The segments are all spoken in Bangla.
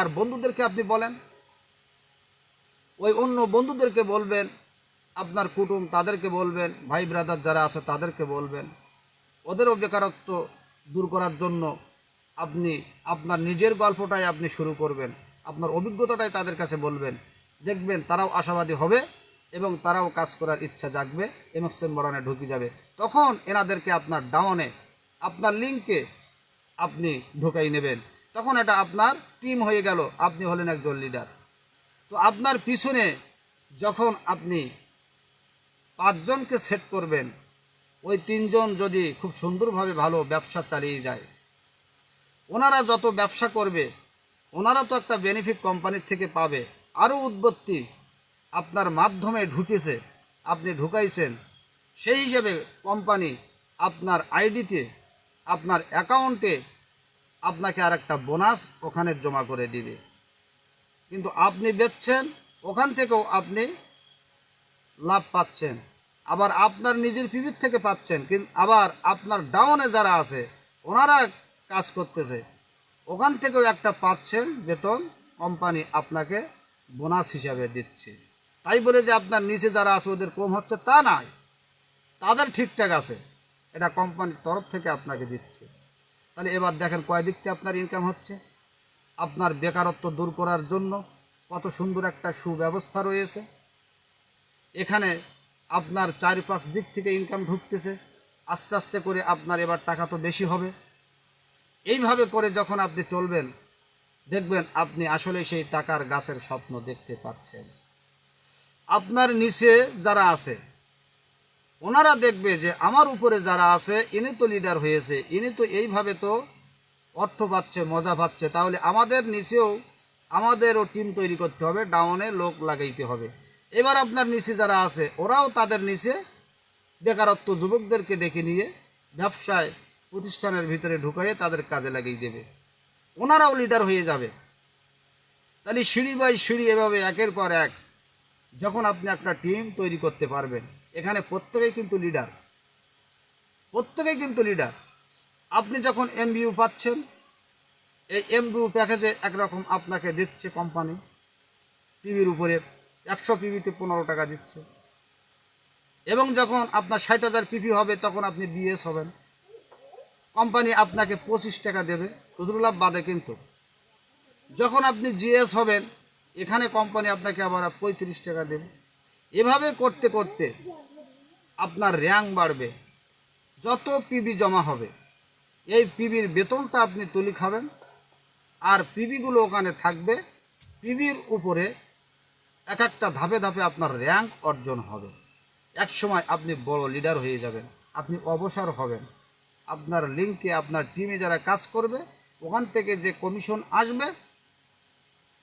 আর বন্ধুদেরকে আপনি বলেন। ওই অন্য বন্ধুদেরকে বলবেন, আপনার কুটুম তাদেরকে বলবেন, ভাই ব্রাদার যারা আছে তাদেরকে বলবেন। ওদেরও বেকারত্ব দূর করার জন্য আপনি আপনার নিজের গল্পটাই আপনি শুরু করবেন, আপনার অভিজ্ঞতাটাই তাদের কাছে বলবেন। দেখবেন তারাও আশাবাদী হবে এবং তারাও কাজ করার ইচ্ছা জাগবে এমএক্সএন বরণে ঢুকে যাবে। তখন এনাদেরকে আপনার ডাউনে, আপনার লিঙ্কে আপনি ঢোকাই নেবেন। তখন এটা আপনার টিম হয়ে গেল। আপনি হলেন একজন লিডার তো আপনার পিছনে যখন আপনি পাঁচজনকে সেট করবেন, ওই তিনজন যদি খুব সুন্দরভাবে ভালো ব্যবসা চালিয়ে যায়, ওনারা যত ব্যবসা করবে, ওনারা তো একটা বেনিফিট কোম্পানির থেকে পাবে। আরও উৎপত্তি আপনার মাধ্যমে ঢুকেছে, আপনি ঢুকাইছেন, সেই হিসেবে কোম্পানি আপনার আইডিতে আপনার অ্যাকাউন্টে আপনাকে আর একটা বোনাস ওখানে জমা করে দিবে। কিন্তু আপনি বেচছেন, ওখান থেকেও আপনি লাভ পাচ্ছেন। আবার আপনার নিজের পিভির থেকে পাচ্ছেন কিন্তু আবার আপনার ডাউনে যারা আছে, ওনারা কাজ করতেছে। ওখান থেকেও একটা পাচ্ছেন বেতন, কোম্পানি আপনাকে বোনাস হিসাবে দিচ্ছে। তাই বলে যে আপনার নিচে যারা আছে, ওদের কম হচ্ছে তা নয়, তাদের ঠিকঠাক আছে। এটা কোম্পানির তরফ থেকে আপনাকে দিচ্ছে। তাহলে এবার দেখেন কয় দিক থেকে আপনার ইনকাম হচ্ছে। আপনার বেকারত্ব দূর করার জন্য কত সুন্দর একটা সুব্যবস্থা রয়েছে। এখানে আপনার চার পাঁচ দিক থেকে ইনকাম ঢুকতেছে। আস্তে আস্তে করে আপনার এবার টাকা তো বেশি হবে। এইভাবে করে যখন আপনি চলবেন, দেখবেন আপনি আসলে সেই টাকার গাছের স্বপ্ন দেখতে পাচ্ছেন। আপনার নিচে যারা আছে ওনারা দেখবে যে আমার উপরে যারা আছে, ইনি তো লিডার হয়েছে, ইনি তো এইভাবে তো অর্থ পাচ্ছে, মজা পাচ্ছে। তাহলে আমাদের নিচেও আমাদেরও টিম তৈরি করতে হবে ডাউনে লোক লাগাইতে হবে। এবার আপনার নিচে যারা আছে, ওরাও তাদের নিচে বেকারত্ব যুবকদেরকে ডেকে নিয়ে ব্যবসায় প্রতিষ্ঠানের ভিতরে ঢুকাইয়ে তাদের কাজে লাগিয়ে দেবে। ওনারাও লিডার হয়ে যাবে। তাহলে সিঁড়ি বাই সিঁড়ি এভাবে একের পর এক, যখন আপনি একটা টিম তৈরি করতে পারবেন এখানে প্রত্যেকেই কিন্তু লিডার প্রত্যেকেই কিন্তু লিডার আপনি যখন এমবিউ পাচ্ছেন, এই এমবিউ প্যাকেজে একরকম আপনাকে দিচ্ছে কোম্পানি পিভির উপরে একশো পিভিতে পনেরো টাকা দিচ্ছে। এবং যখন আপনার ষাট হাজার পিভি হবে, তখন আপনি বিএস হবেন। কোম্পানি আপনাকে পঁচিশ টাকা দেবে, খুচরো লাভ বাদে কিন্তু। যখন আপনি জিএস হবেন, এখানে কোম্পানি আপনাকে আবার পঁয়ত্রিশ টাকা দেবে। এভাবে করতে করতে আপনার র্যাঙ্ক বাড়বে, যত পিবি জমা হবে। এই পিবির বেতনটা আপনি তুলি খাবেন, আর পিবিগুলো ওখানে থাকবে। পিবির উপরে এক একটা ধাপে ধাপে আপনার র্যাঙ্ক অর্জন হবে। এক সময় আপনি বড় লিডার হয়ে যাবেন, আপনি অবসর হবেন। আপনার লিঙ্কে আপনার টিমে যারা কাজ করবে, ওখান থেকে যে কমিশন আসবে,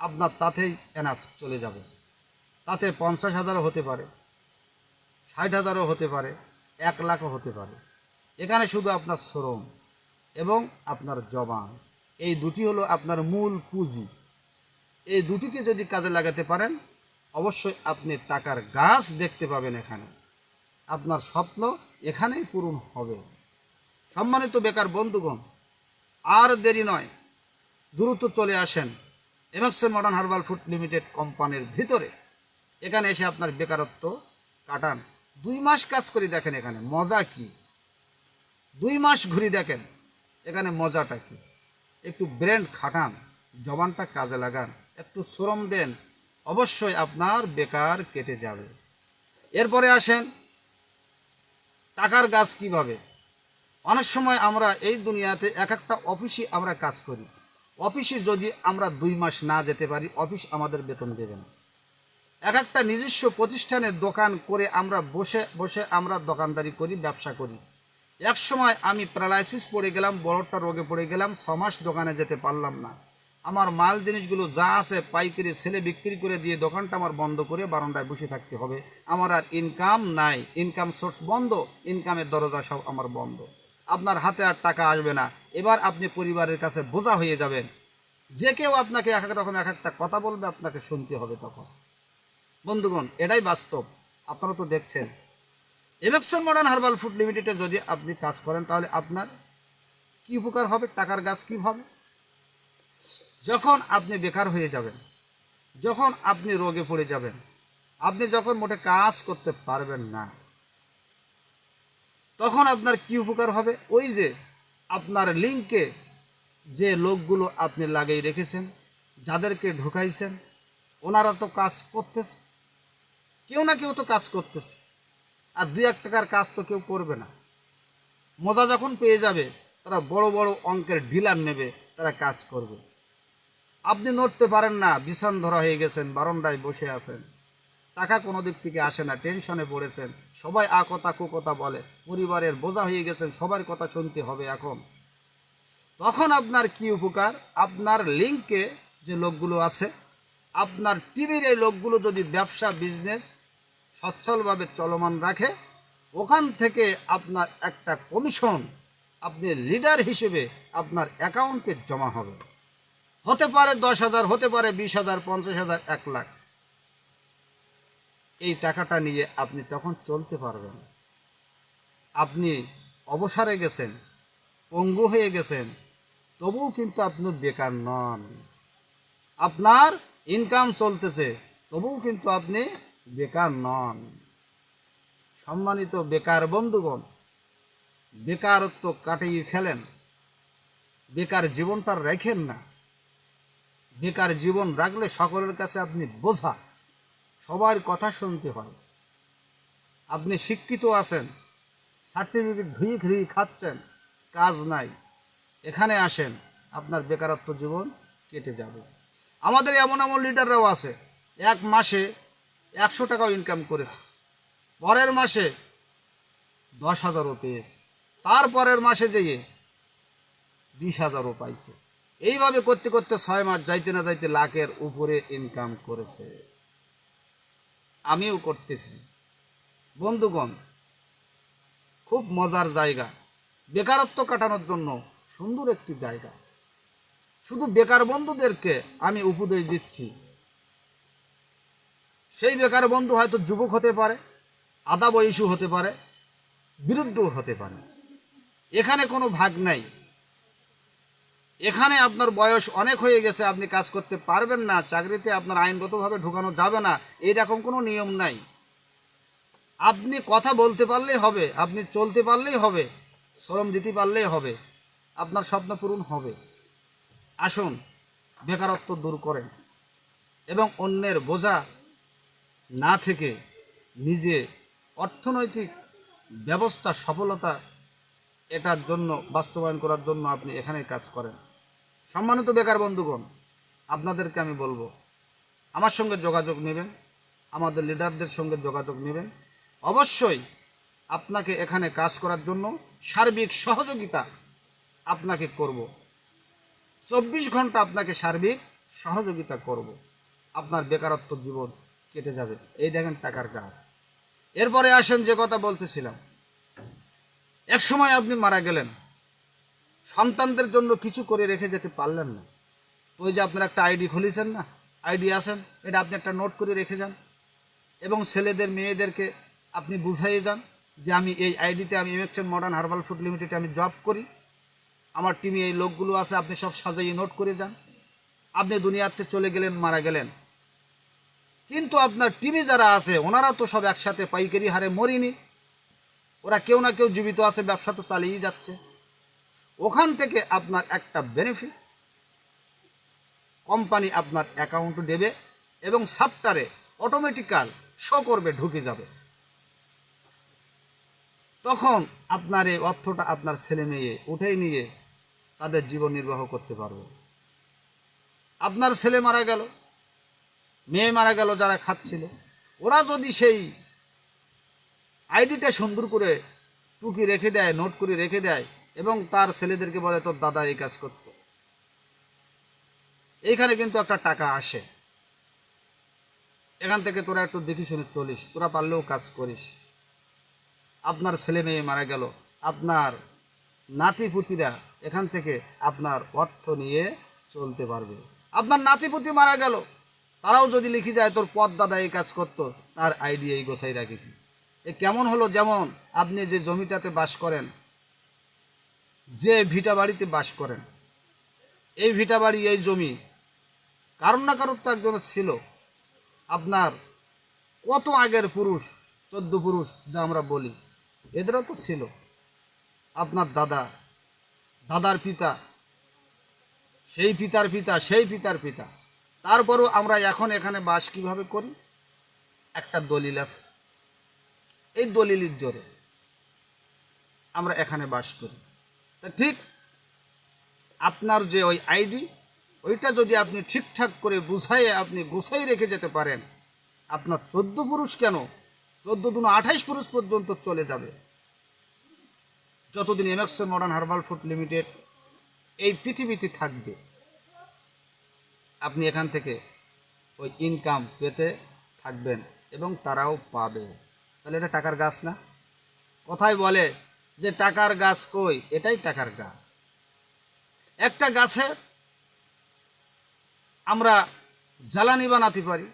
আপনার তাতেই এনাফ চলে যাবে। তাতে পঞ্চাশ হাজারও হতে পারে, ষাট হাজারও হতে পারে, এক লাখও হতে পারে। এখানে শুধু আপনার শ্রম এবং আপনার জবান। এই দুটি হলো আপনার মূল পুঁজি। এই দুটিকে যদি কাজে লাগাতে পারেন, অবশ্যই আপনি টাকার গাছ দেখতে পাবেন এখানে। আপনার স্বপ্ন এখানেই পূরণ হবে। সম্মানিত বেকার বন্ধুগণ, আর দেরি নয়। দ্রুত চলে আসেন MXN modern herbal food limited কোম্পানির ভিতরে। এখানে এসে আপনার বেকারত্ব কাটান। দুই মাস কাজ করে দেখেন এখানে, মজা কি? দুই মাস ঘুরি দেখেন, এখানে মজাটা কি? একটু ব্রেন খাটান, জবানটা কাজে লাগান, একটু শ্রম দেন, অবশ্যই আপনার বেকার কেটে যাবে। এরপরে আসেন, টাকার গাছ কীভাবে? অনেক সময় আমরা এই দুনিয়াতে এক একটা অফিসে আমরা কাজ করি। অফিসে যদি আমরা দুই মাস না যেতে পারি, অফিস আমাদের বেতন দেবে না। এক একটা নিজস্ব প্রতিষ্ঠানে দোকান করে আমরা বসে বসে আমরা দোকানদারি করি, ব্যবসা করি। এক সময় আমি প্যারালাইসিস পড়ে গেলাম বড়টা রোগে পড়ে গেলাম ছমাস দোকানে যেতে পারলাম না। আমার মাল জিনিসগুলো যা আছে পাইকারি ছেলে বিক্রি করে দিয়ে দোকানটা আমার বন্ধ করে বারান্দায় বসে থাকতে হবে। আমার আর ইনকাম নাই। ইনকাম সোর্স বন্ধ ইনকামের দরজা সব আমার বন্ধ। আপনার হাতে আর টাকা আসবে না। এবার আপনি পরিবারের কাছে বোঝা হয়ে যাবেন। যে কেউ আপনাকে এক এক রকম এক একটা কথা বলবে, আপনাকে শুনতে হবে তখন। বন্ধুগণ, এটাই বাস্তব। আপনারা তো দেখছেন। এলেকশন মডার্ন হার্বাল ফুড লিমিটেডে যদি আপনি কাজ করেন, তাহলে আপনার কি উপকার হবে? টাকার গাছ কি হবে? যখন আপনি বেকার হয়ে যাবেন, যখন আপনি রোগে পড়ে যাবেন, আপনি যখন মোটে কাজ করতে পারবেন না, তখন আপনার কি উপকার হবে? ওই যে আপনার লিঙ্কে যে লোকগুলো আপনি লাগিয়ে রেখেছেন, যাদেরকে ঢুকাইছেন, ওনারা তো কাজ করতেছে। কেউ না কেউ তো কাজ করতেছে। আর দুই এক টাকার কাজ তো কেউ করবে না। মজা যখন পেয়ে যাবে, তারা বড় বড় অঙ্কের ডিলার নেবে, তারা কাজ করবে। আপনি নড়তে পারেন না, বিছান ধরা হয়ে গেছেন বারন্ডায় বসে আছেন। টাকা কোনো দিক থেকে আসে না, টেনশনে পড়েছেন। সবাই আ কথা কথা বলে। পরিবারের বোঝা হয়ে গেছেন, সবার কথা শুনতে হবে এখন। তখন আপনার কি উপকার? আপনার লিঙ্কে যে লোকগুলো আছে আপনার টিভির এই লোকগুলো যদি ব্যবসা, বিজনেস সচ্ছলভাবে চলমান রাখে, ওখান থেকে আপনার একটা কমিশন আপনি লিডার হিসেবে আপনার অ্যাকাউন্টে জমা হবে। হতে পারে দশ হাজার, হতে পারে বিশ হাজার, পঞ্চাশ হাজার, এক লাখ। এই টাকাটা নিয়ে আপনি তখন চলতে পারবেন। আপনি অবসরে গেছেন, পঙ্গু হয়ে গেছেন, তবুও কিন্তু আপনি বেকার নন। আপনার ইনকাম চলতেছে, তবুও কিন্তু আপনি বেকার নন। সম্মানিত বেকার বন্ধুগণ, বেকারত্ব কাটিয়ে ফেলেন। বেকার জীবনটা রাখেন না। বেকার জীবন রাখলে সকলের কাছে আপনি বোঝা, সবার কথা শুনতে হয়। আপনি শিক্ষিত আছেন, সার্টিফিকেট ধুয়ে ধুয়ে খাচ্ছেন, কাজ নাই, এখানে আসেন, আপনার বেকারত্ব জীবন কেটে যাবে। আমাদের এমন এমন লিডাররাও আছে, এক মাসে একশো টাকাও ইনকাম করেছে পরের মাসে দশ হাজারও পেয়েছে। তারপরের মাসে যেয়ে বিশ হাজারও পাইছে। এইভাবে করতে করতে ছয় মাস যাইতে না যাইতে লাখের উপরে ইনকাম করেছে। আমিও করতেছি। বন্ধুগণ, খুব মজার জায়গা। বেকারত্ব কাটানোর জন্য সুন্দর একটি জায়গা। শুধু বেকার বন্ধুদেরকে আমি উপদেশ দিচ্ছি। সেই বেকার বন্ধু হয়তো যুবক হতে পারে আদা বয়সী হতে পারে বিরুদ্ধ হতে পারে। এখানে কোনো ভাগ নাই। এখানে আপনার বয়স অনেক হয়ে গেছে, আপনি কাজ করতে পারবেন না, চাকরিতে আপনার আইনগতভাবে ঢোকানো যাবে না, এইরকম কোনো নিয়ম নাই। আপনি কথা বলতে পারলেই হবে, আপনি চলতে পারলেই হবে, শ্রম দিতে পারলেই হবে, আপনার স্বপ্ন পূরণ হবে। আসুন, বেকারত্ব দূর করেন এবং অন্যের বোঝা না থেকে নিজে অর্থনৈতিক ব্যবস্থা, সফলতা এটার জন্য, বাস্তবায়ন করার জন্য আপনি এখানে কাজ করেন। সম্মানিত বেকার বন্ধুগণ, আপনাদেরকে আমি বলব, আমার সঙ্গে যোগাযোগ নেবেন, আমাদের লিডারদের সঙ্গে যোগাযোগ নেবেন। অবশ্যই আপনাকে এখানে কাজ করার জন্য সার্বিক সহযোগিতা আপনাকে করব। চব্বিশ ঘণ্টা আপনাকে সার্বিক সহযোগিতা করব। আপনার বেকারত্ব জীবন কেটে যাবে। এই দেখেন টাকার কাজ এরপরে আসেন যে কথা বলতেছিলাম। এক সময় আপনি মারা গেলেন। সন্তানদের জন্য কিছু করে রেখে যেতে পারলেন না। ওই যে আপনার একটা আইডি খুলেছেন না? আইডি আছেন? এটা আপনি একটা নোট করে রেখে যান। এবং ছেলেদের, মেয়েদেরকে আপনি বুঝাইয়ে যান যে আমি এই আইডিতে আমি এমএক্সএন মডার্ন হার্বাল ফুড লিমিটেডে আমি জব করি। আমার টিমে এই লোকগুলো আছে, আপনি সব সাজাইয়ে নোট করে যান। আপনি দুনিয়াতে চলে গেলেন, মারা গেলেন। কিন্তু আপনার টিমে যারা আছে, ওনারা তো সব একসাথে পাইকারি হারে মরিনি। ওরা কেউ না কেউ জীবিত আছে, ব্যবসা তো চালিয়ে যাচ্ছে। ওখান থেকে আপনার একটা বেনিফিট কোম্পানি আপনার অ্যাকাউন্ট দেবে এবং সাপ্টারে অটোমেটিক্যাল শো করবে, ঢুকে যাবে। তখন আপনার এই অর্থটা আপনার ছেলে মেয়ে উঠেই নিয়ে তাদের জীবন নির্বাহ করতে পারবে। আপনার ছেলে মারা গেল, মেয়ে মারা গেল, যারা খাচ্ছিল, ওরা যদি সেই আইডিটা সুন্দর করে টুকি রেখে দেয়, নোট করে রেখে দেয় এবং তার ছেলেদেরকে বলে, তোর দাদা এই কাজ করত। এইখানে কিন্তু একটা টাকা আসে। এখান থেকে তোরা একটু দেখি শুনে চলিস। তোরা পারলেও কাজ করিস। আপনার ছেলে মেয়ে মারা গেল, আপনার নাতিপুতিরা এখান থেকে আপনার অর্থ নিয়ে চলতে পারবে। আপনার নাতিপুতি মারা গেল, তারাও যদি লিখে যায় তোর পদ দাদা এই কাজ করতো, তার আইডিয়া এই গোছাই রাখিছি। এ কেমন হলো যেমন আপনি যে জমিটাতে বাস করেন, যে ভিটা বাড়িতে বাস করেন, এই ভিটা বাড়ি, এই জমি কারণ না কারোর তো একজন ছিল। আপনার কত আগের পুরুষ, চোদ্দ পুরুষ, যা আমরা বলি। এদেরও তো ছিল। আপনার দাদা, দাদার পিতা, সেই পিতার পিতা, সেই পিতার পিতা। তারপরও আমরা এখন এখানে বাস কীভাবে করি? একটা দলিল আছে। এই দলিলের জোরে আমরা এখানে বাস করি। তা ঠিক আপনার যে ওই আইডি, ওইটা যদি আপনি ঠিকঠাক করে বুঝাইয়ে আপনি গুছাই রেখে যেতে পারেন, আপনার চোদ্দ পুরুষ কেন চোদ্দ দিন আঠাইশ পুরুষ পর্যন্ত চলে যাবে। যতদিন M MX modern herbal food limited এই পৃথিবীতে থাকবে, আপনি এখান থেকে ওই ইনকাম পেতে থাকবেন এবং তারাও পাবে। তাহলে এটা টাকার গাছ না? কথাই বলে যে টাকার গাছ কই? এটাই টাকার গাছ। একটা গাছে আমরা জ্বালানি বানাতে পারি,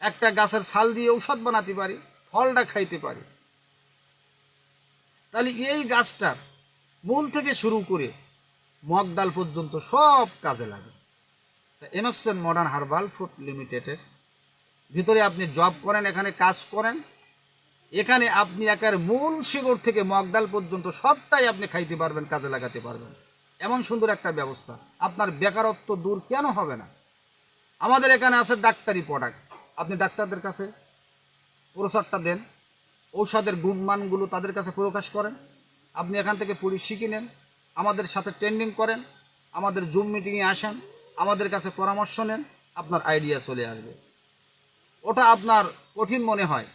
একটা গাছের ছাল দিয়ে ঔষধ বানাতে পারি ফলটা খাইতে পারি। তাহলে এই গাছটার মূল থেকে শুরু করে মগডাল পর্যন্ত সব কাজে লাগে। তা এমএক্সএন মডার্ন হার্বাল ফুড লিমিটেডের ভিতরে আপনি জব করেন, এখানে কাজ করেন, এখানে আপনি একের মূল শিকড় থেকে মগডাল পর্যন্ত সবটাই আপনি খাইতে পারবেন, কাজে লাগাতে পারবেন। এমন সুন্দর একটা ব্যবস্থা। আপনার বেকারত্ব দূর কেন হবে না? আমাদের এখানে আছে ডাক্তারি প্রোডাক্ট আপনি ডাক্তারদের কাছে প্রসারটা দেন। ঔষধের গুণমানগুলো তাদের কাছে প্রকাশ করেন। আপনি এখান থেকে পুরি শিখে নেন, আমাদের সাথে ট্রেন্ডিং করেন, আমাদের জুম মিটিংয়ে আসেন, আমাদের কাছে পরামর্শ নেন, আপনার আইডিয়া চলে আসবে। ওটা আপনার কঠিন মনে হয়।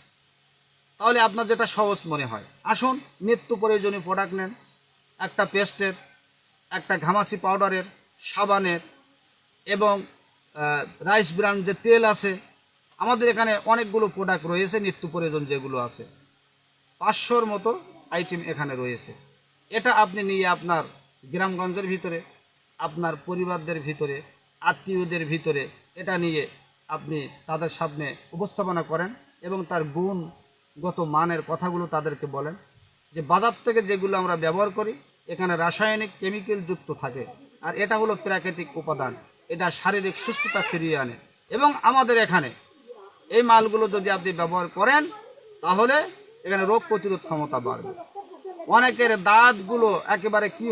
তাহলে আপনার যেটা সহজ মনে হয়। আসুন, নিত্য প্রয়োজনীয় প্রোডাক্ট নেন। একটা পেস্টের, একটা ঘামাসি পাউডারের সাবানের এবং রাইস ব্র্যান্ড যে তেল আছে আমাদের এখানে অনেকগুলো প্রোডাক্ট রয়েছে, নিত্য প্রয়োজন যেগুলো আছে। পাঁচশোর মতো আইটেম এখানে রয়েছে। এটা আপনি নিয়ে আপনার গ্রামগঞ্জের ভিতরে, আপনার পরিবারদের ভিতরে, আত্মীয়দের ভিতরে, এটা নিয়ে আপনি তাদের সামনে উপস্থাপনা করেন এবং তার গুণগত মানের কথাগুলো তাদেরকে বলেন যে বাজার থেকে যেগুলো আমরা ব্যবহার করি, এখানে রাসায়নিক কেমিক্যাল যুক্ত থাকে আর এটা হলো প্রাকৃতিক উপাদান। এটা শারীরিক সুস্থতা ফিরিয়ে আনে এবং আমাদের এখানে এই মালগুলো যদি আপনি ব্যবহার করেন, তাহলে এখানে রোগ প্রতিরোধ ক্ষমতা বাড়বে। অনেকের দাঁতগুলো একেবারে কি